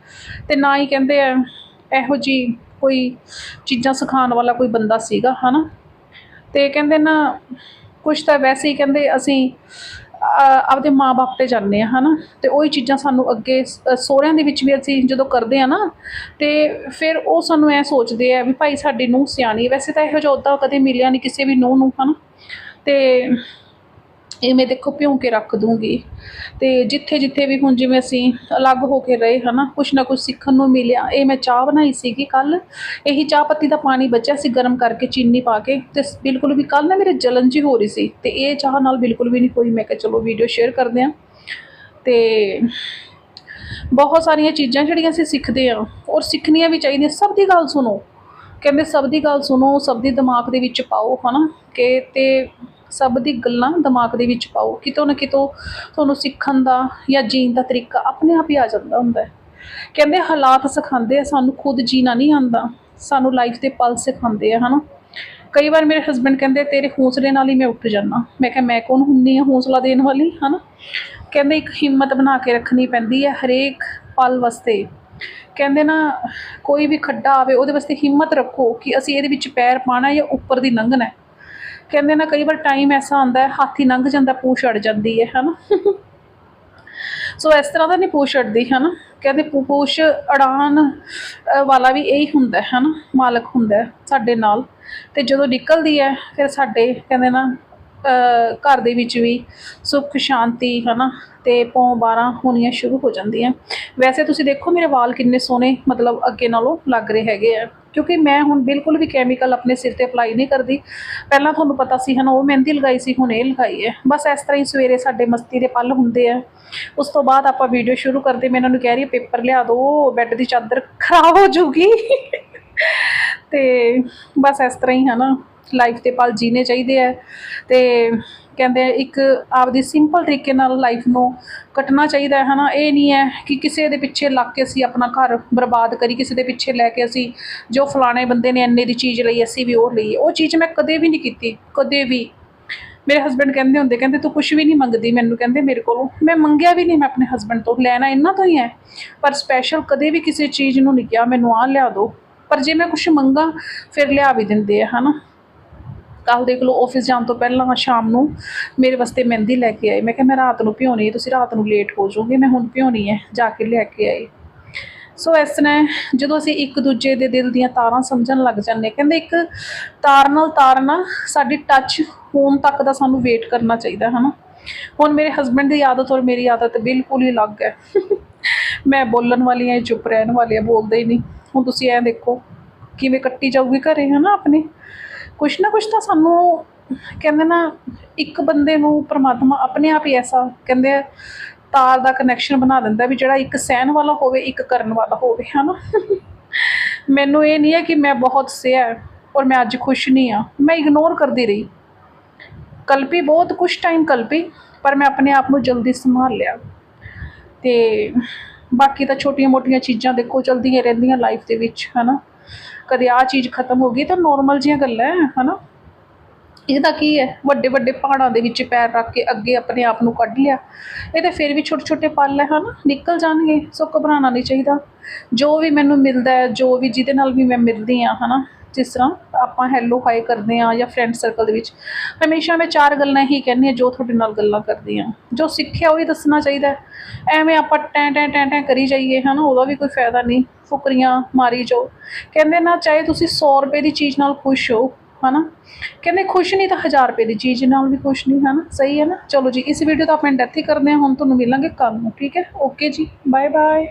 ਤੇ ਨਾ ਹੀ ਕਹਿੰਦੇ ਆ ਇਹੋ ਜੀ ਕੋਈ ਚੀਜ਼ਾਂ ਸਿਖਾਉਣ ਵਾਲਾ ਕੋਈ ਬੰਦਾ ਸੀਗਾ, ਹਨਾ? ਤੇ ਕਹਿੰਦੇ ਨਾ ਕੁਝ ਤਾਂ ਵੈਸੇ ਹੀ ਕਹਿੰਦੇ ਅਸੀਂ ਆਪਦੇ ਮਾਪੇ ਤੇ ਜਾਂਦੇ ਆ ਹਨਾ? ਤੇ ਉਹੀ ਚੀਜ਼ਾਂ ਸਾਨੂੰ ਅੱਗੇ ਸੋਹਰਿਆਂ ਦੇ ਵਿੱਚ ਵੀ ਅਸੀਂ ਜਦੋਂ ਕਰਦੇ ਆ ਨਾ, ਤੇ ਫਿਰ ਉਹ ਸਾਨੂੰ ਐ ਸੋਚਦੇ ਆ ਵੀ ਭਾਈ ਸਾਡੀ ਨੂੰਹ ਸਿਆਣੀ ਵੈਸੇ ਤਾਂ ਇਹੋ ਜਿਹਾ ਉੱਦਾਂ ਕਦੇ ਮਿਲਿਆ ਨਹੀਂ ਕਿਸੇ ਵੀ ਨੂੰਹ ਨੂੰ, ਹਨਾ? ਤੇ ਇਹ ਮੈਂ ਦੇਖੋ ਭਿਉਂ ਕੇ ਰੱਖ ਦੂੰਗੀ। ਤੇ ਜਿੱਥੇ ਜਿੱਥੇ ਵੀ ਹੁਣ ਜਿਵੇਂ ਅਸੀਂ ਅਲੱਗ ਹੋ ਕੇ ਰਹੇ, ਹਨਾ, ਕੁਛ ਨਾ ਕੁਛ ਸਿੱਖਣ ਨੂੰ ਮਿਲਿਆ। ਇਹ ਮੈਂ ਚਾਹ ਬਣਾਈ ਸੀਗੀ ਕੱਲ ਇਹੀ ਚਾਹ ਪੱਤੀ ਦਾ ਪਾਣੀ ਬਚਿਆ ਸੀ ਗਰਮ ਕਰਕੇ ਚੀਨੀ ਪਾ ਕੇ। ਤੇ ਬਿਲਕੁਲ ਵੀ ਕੱਲ ਨਾ ਮੇਰੇ ਜਲਨ ਜੀ ਹੋ ਰਹੀ ਸੀ। ਤੇ ਇਹ ਚਾਹ ਨਾਲ ਬਿਲਕੁਲ ਵੀ ਨਹੀਂ ਹੋਈ ਮੈਂ ਕਿਹਾ ਚਲੋ ਵੀਡੀਓ ਸ਼ੇਅਰ ਕਰਦੇ ਹਾਂ ਤੇ ਬਹੁਤ ਸਾਰੀਆਂ ਚੀਜ਼ਾਂ ਜਿਹੜੀਆਂ ਅਸੀਂ ਸਿੱਖਦੇ ਆ, ਔਰ ਸਿੱਖਣੀਆਂ ਵੀ ਚਾਹੀਦੀਆਂ। ਸਭ ਦੀ ਗੱਲ ਸੁਣੋ। ਕਹਿੰਦੇ ਸਭ ਦੀ ਗੱਲ ਸੁਣੋ, ਸਭ ਦੀ ਦਿਮਾਗ ਦੇ ਵਿੱਚ ਪਾਓ, ਹਨਾ। ਕਿ ਤੇ ਸਭ ਦੀ ਗੱਲਾਂ ਦਿਮਾਗ ਦੇ ਵਿੱਚ ਪਾਓ। ਕਿਤੋਂ ਨਾ ਕਿਤੋਂ ਤੁਹਾਨੂੰ ਸਿੱਖਣ ਦਾ ਜਾਂ ਜੀਣ ਦਾ ਤਰੀਕਾ ਆਪਣੇ ਆਪ ਹੀ ਆ ਜਾਂਦਾ ਹੁੰਦਾ ਹੈ। ਕਹਿੰਦੇ ਹਾਲਾਤ ਸਿਖਾਉਂਦੇ ਆ, ਸਾਨੂੰ ਖੁਦ ਜੀਣਾ ਨਹੀਂ ਆਉਂਦਾ। ਸਾਨੂੰ ਲਾਈਫ ਦੇ ਪਲ ਸਿਖਾਉਂਦੇ ਆ, ਹਨਾ। ਕਈ ਵਾਰ ਮੇਰੇ ਹਸਬੰਡ ਕਹਿੰਦੇ, ਤੇਰੇ ਹੌਸਲੇ ਨਾਲ ਹੀ ਮੈਂ ਉੱਠ ਜਾਣਾ ਮੈਂ ਕਿਹਾ, ਮੈਂ ਕੌਣ ਹੁੰਨੀ ਆ ਹੌਸਲਾ ਦੇਣ ਵਾਲੀ? ਹਨਾ। ਕਹਿੰਦੇ, ਇੱਕ ਹਿੰਮਤ ਬਣਾ ਕੇ ਰੱਖਣੀ ਪੈਂਦੀ ਹੈ ਹਰੇਕ ਪਲ ਵਾਸਤੇ। ਕਹਿੰਦੇ ਨਾ, ਕੋਈ ਵੀ ਖੱਡਾ ਆਵੇ, ਉਹਦੇ ਵਾਸਤੇ ਹਿੰਮਤ ਰੱਖੋ ਕਿ ਅਸੀਂ ਇਹਦੇ ਵਿੱਚ ਪੈਰ ਪਾਣਾ ਜਾਂ ਉੱਪਰ ਦੀ ਲੰਘਣਾ ਹੈ। ਕਹਿੰਦੇ ਨਾ ਕਈ ਵਾਰ ਟਾਈਮ ਐਸਾ ਆਉਂਦਾ ਹੈ, ਹਾਥੀ ਲੰਘ ਜਾਂਦਾ, ਪੂਛ ਅੜ ਜਾਂਦੀ ਹੈ, ਹਨਾ? ਸੋ ਇਸ ਤਰ੍ਹਾਂ ਦਾ ਨਹੀਂ ਪੂਛ ਅੜਦੀ, ਹਨਾ? ਕਹਿੰਦੇ ਪੂ- ਪੂਛ ਅੜਾਨ ਵਾਲਾ ਵੀ ਇਹੀ ਹੁੰਦਾ ਹੈ, ਹਨਾ? ਮਾਲਕ ਹੁੰਦਾ ਸਾਡੇ ਨਾਲ। ਤੇ ਜਦੋਂ ਨਿਕਲਦੀ ਹੈ, ਫਿਰ ਸਾਡੇ, ਕਹਿੰਦੇ ਨਾ ਘਰ ਦੇ ਵਿੱਚ ਵੀ ਸੁੱਖ, ਸ਼ਾਂਤੀ, ਹਨਾ? ਤੇ ਪੌ ਬਾਰਾਂ ਹੋਣੀਆਂ ਸ਼ੁਰੂ ਹੋ ਜਾਂਦੀਆਂ। ਵੈਸੇ ਤੁਸੀਂ ਦੇਖੋ, ਮੇਰੇ ਵਾਲ ਕਿੰਨੇ ਸੋਹਣੇ, ਮਤਲਬ ਅੱਗੇ ਨਾਲੋਂ ਲੱਗ ਰਹੇ ਹੈਗੇ ਆ। ਕਿਉਂਕਿ ਮੈਂ ਹੁਣ ਬਿਲਕੁਲ ਵੀ ਕੈਮੀਕਲ ਆਪਣੇ ਸਿਰ ਤੇ ਅਪਲਾਈ ਨਹੀਂ ਕਰਦੀ। ਪਹਿਲਾਂ ਤੁਹਾਨੂੰ ਪਤਾ ਸੀ ਹਨਾ, ਉਹ ਮਹਿੰਦੀ ਲਗਾਈ ਸੀ, ਹੁਣ ਇਹ ਲਗਾਈ ਹੈ। ਬਸ ਇਸ ਤਰ੍ਹਾਂ ਹੀ ਸਵੇਰੇ ਸਾਡੇ ਮਸਤੀ ਦੇ ਪਲ ਹੁੰਦੇ ਆ। ਉਸ ਤੋਂ ਬਾਅਦ ਆਪਾਂ ਵੀਡੀਓ ਸ਼ੁਰੂ ਕਰਦੇ, ਮੈਂ ਇਹਨਾਂ ਨੂੰ ਕਹਿ ਰਹੀ ਪੇਪਰ ਲਿਆ ਦਿਓ ਬੈੱਡ ਦੀ ਚਾਦਰ ਖਰਾਬ ਹੋ ਜੂਗੀ ਤੇ ਬਸ ਇਸ ਤਰ੍ਹਾਂ ਹੀ ਹੈ ਨਾ ਲਾਈਫ ਦੇ ਪਲ ਜੀਣੇ ਚਾਹੀਦੇ ਆ। ਤੇ ਕਹਿੰਦੇ ਇੱਕ ਆਪਦੀ ਸਿੰਪਲ ਤਰੀਕੇ ਨਾਲ ਲਾਈਫ ਨੂੰ ਕੱਟਣਾ ਚਾਹੀਦਾ ਹੈ ਨਾ ਇਹ ਨਹੀਂ ਹੈ ਕਿ ਕਿਸੇ ਦੇ ਪਿੱਛੇ ਲੱਗ ਕੇ ਅਸੀਂ ਆਪਣਾ ਘਰ ਬਰਬਾਦ ਕਰੀ, ਕਿਸੇ ਦੇ ਪਿੱਛੇ ਲੈ ਕੇ ਅਸੀਂ ਜੋ ਫਲਾਣੇ ਬੰਦੇ ਨੇ ਇੰਨੇ ਦੀ ਚੀਜ਼ ਲਈ, ਅਸੀਂ ਵੀ ਉਹ ਲਈਏ ਉਹ ਚੀਜ਼ ਮੈਂ ਕਦੇ ਵੀ ਨਹੀਂ ਕੀਤੀ, ਕਦੇ ਵੀ। ਮੇਰੇ ਹਸਬੰਡ ਕਹਿੰਦੇ ਹੁੰਦੇ, ਕਹਿੰਦੇ, ਤੂੰ ਕੁਝ ਵੀ ਨਹੀਂ ਮੰਗਦੀ ਮੈਨੂੰ। ਕਹਿੰਦੇ, ਮੇਰੇ ਕੋਲੋਂ। ਮੈਂ ਮੰਗਿਆ ਵੀ ਨਹੀਂ ਮੈਂ ਆਪਣੇ ਹਸਬੰਡ ਤੋਂ। ਲੈਣਾ ਇਹਨਾਂ ਤੋਂ ਹੀ ਹੈ, ਪਰ ਸਪੈਸ਼ਲ ਕਦੇ ਵੀ ਕਿਸੇ ਚੀਜ਼ ਨੂੰ ਨਹੀਂ ਕਿਹਾ, ਮੈਨੂੰ ਆਹ ਲਿਆ ਦਿਓ ਪਰ ਜੇ ਮੈਂ ਕੁਝ ਮੰਗਾ, ਫਿਰ ਲਿਆ ਵੀ ਦਿੰਦੇ ਆ, ਹਨਾ? ਕੱਲ ਦੇਖ ਲਓ ਆਫਿਸ ਜਾਣ ਤੋਂ ਪਹਿਲਾਂ ਸ਼ਾਮ ਨੂੰ ਮੇਰੇ ਵਾਸਤੇ ਮਹਿੰਦੀ ਲੈ ਕੇ ਆਏ। ਮੈਂ ਕਿਹਾ, ਮੈਂ ਰਾਤ ਨੂੰ ਭਿਉਣੀ ਹੈ ਤੁਸੀਂ ਰਾਤ ਨੂੰ ਲੇਟ ਹੋ ਜਾਓਗੇ, ਮੈਂ ਹੁਣ ਭਿਉਣੀ ਹੈ ਜਾ ਕੇ ਲੈ ਕੇ ਆਏ। ਸੋ ਇਸ ਤਰ੍ਹਾਂ ਜਦੋਂ ਅਸੀਂ ਇੱਕ ਦੂਜੇ ਦੇ ਦਿਲ ਦੀਆਂ ਤਾਰਾਂ ਸਮਝਣ ਲੱਗ ਜਾਂਦੇ ਕਹਿੰਦੇ ਇੱਕ ਤਾਰ ਨਾਲ ਤਾਰ ਨਾ ਸਾਡੀ ਟੱਚ ਹੋਣ ਤੱਕ ਦਾ ਸਾਨੂੰ ਵੇਟ ਕਰਨਾ ਚਾਹੀਦਾ ਹੈ ਨਾ ਹੁਣ ਮੇਰੇ ਹਸਬੰਡ ਦੀ ਆਦਤ ਔਰ ਮੇਰੀ ਆਦਤ ਬਿਲਕੁਲ ਹੀ ਅਲੱਗ ਹੈ। ਮੈਂ ਬੋਲਣ ਵਾਲੀ ਹਾਂ ਚੁੱਪ ਰਹਿਣ ਵਾਲੀ ਹਾਂ, ਬੋਲਦੇ ਹੀ ਨਹੀਂ। ਹੁਣ ਤੁਸੀਂ ਐਂ ਦੇਖੋ, ਕਿਵੇਂ ਕੱਟੀ ਜਾਊਗੀ ਘਰੇ ਹੈ ਨਾ ਆਪਣੇ? ਕੁਛ ਨਾ ਕੁਛ ਤਾਂ ਸਾਨੂੰ ਕਹਿੰਦੇ ਨਾ ਇੱਕ ਬੰਦੇ ਨੂੰ ਪ੍ਰਮਾਤਮਾ ਆਪਣੇ ਆਪ ਹੀ ਐਸਾ ਕਹਿੰਦੇ ਆ, ਤਾਰ ਦਾ ਕਨੈਕਸ਼ਨ ਬਣਾ ਦਿੰਦਾ ਵੀ ਜਿਹੜਾ ਇੱਕ ਸਹਿਣ ਵਾਲਾ ਹੋਵੇ ਇੱਕ ਕਰਨ ਵਾਲਾ ਹੋਵੇ ਹਨਾ? ਮੈਨੂੰ ਇਹ ਨਹੀਂ ਹੈ ਕਿ ਮੈਂ ਬਹੁਤ ਸਿਆ ਔਰ ਮੈਂ ਅੱਜ ਖੁਸ਼ ਨਹੀਂ ਆ ਮੈਂ ਇਗਨੋਰ ਕਰਦੀ ਰਹੀ। ਕਲਪੀ ਬਹੁਤ ਕੁਛ ਟਾਈਮ ਕਲਪੀ ਪਰ ਮੈਂ ਆਪਣੇ ਆਪ ਨੂੰ ਜਲਦੀ ਸੰਭਾਲ ਲਿਆ। ਤੇ ਬਾਕੀ ਤਾਂ ਛੋਟੀਆਂ-ਮੋਟੀਆਂ ਚੀਜ਼ਾਂ ਦੇਖੋ ਚਲਦੀਆਂ ਰਹਿੰਦੀਆਂ ਲਾਈਫ ਦੇ ਵਿੱਚ ਹਨਾ? ਕਦੇ ਆ ਚੀਜ਼ ਖਤਮ ਹੋ ਗਈ ਤਾਂ ਨੋਰਮਲ ਜੀਆਂ ਗੱਲਾਂ ਹੈ ਹਨਾ? ਇਹਦਾ ਕੀ ਹੈ ਵੱਡੇ ਵੱਡੇ ਪਹਾੜਾਂ ਦੇ ਵਿੱਚ ਪੈਰ ਰੱਖ ਕੇ ਅੱਗੇ ਆਪਣੇ ਆਪ ਨੂੰ ਕੱਢ ਲਿਆ। ਇਹ ਤਾਂ ਫਿਰ ਵੀ ਛੋਟੇ ਛੋਟੇ ਪਲ ਹੈ ਹਨਾ? ਨਿਕਲ ਜਾਣਗੇ ਸੋ ਘਬਰਾਉਣਾ ਨਹੀਂ ਚਾਹੀਦਾ। ਜੋ ਵੀ ਮੈਨੂੰ ਮਿਲਦਾ ਹੈ ਜੋ ਵੀ ਜਿਹਦੇ ਨਾਲ ਵੀ ਮੈਂ ਮਿਲਦੀ ਆ, ਹਨਾ? ਜਿਸ ਤਰ੍ਹਾਂ ਆਪਾਂ ਹੈਲੋ ਹਾਈ ਕਰਦੇ ਆ ਜਾਂ ਫਰੈਂਡ ਸਰਕਲ ਦੇ ਵਿੱਚ, ਹਮੇਸ਼ਾ ਮੈਂ ਚਾਰ ਗੱਲਾਂ ਹੀ ਕਹਿੰਦੀ ਆ ਜੋ ਤੁਹਾਡੇ ਨਾਲ ਗੱਲਾਂ ਕਰਦੀ ਆ ਜੋ ਸਿੱਖਿਆ ਉਹ ਹੀ ਦੱਸਣਾ ਚਾਹੀਦਾ ਐਵੇਂ ਆਪਾਂ ਟੈਂ ਟੈਂ ਟੈਂ ਟੈਂ ਕਰੀ ਜਾਈਏ, ਹਨਾ, ਉਹਦਾ ਵੀ ਕੋਈ ਫਾਇਦਾ ਨਹੀਂ। ਫੁਕਰੀਆਂ ਮਾਰੀ ਜਾਓ। ਕਹਿੰਦੇ ਨਾ, ਚਾਹੇ ਤੁਸੀਂ 100 ਰੁਪਏ ਦੀ ਚੀਜ਼ ਨਾਲ ਖੁਸ਼ ਹੋ, ਹਨਾ। ਕਹਿੰਦੇ ਖੁਸ਼ ਨਹੀਂ ਤਾਂ 1000 ਰੁਪਏ ਦੀ ਚੀਜ਼ ਨਾਲ ਵੀ ਖੁਸ਼ ਨਹੀਂ, ਹਨਾ। ਸਹੀ ਹੈ ਨਾ? ਚਲੋ ਜੀ, ਇਸ ਵੀਡੀਓ ਦਾ ਆਪਾਂ ਡੈਥ ਹੀ ਕਰਦੇ ਹਾਂ। ਹੁਣ ਤੁਹਾਨੂੰ ਮਿਲਾਂਗੇ ਕੱਲ ਨੂੰ, ਠੀਕ ਹੈ? ਓਕੇ ਜੀ ਬਾਏ ਬਾਏ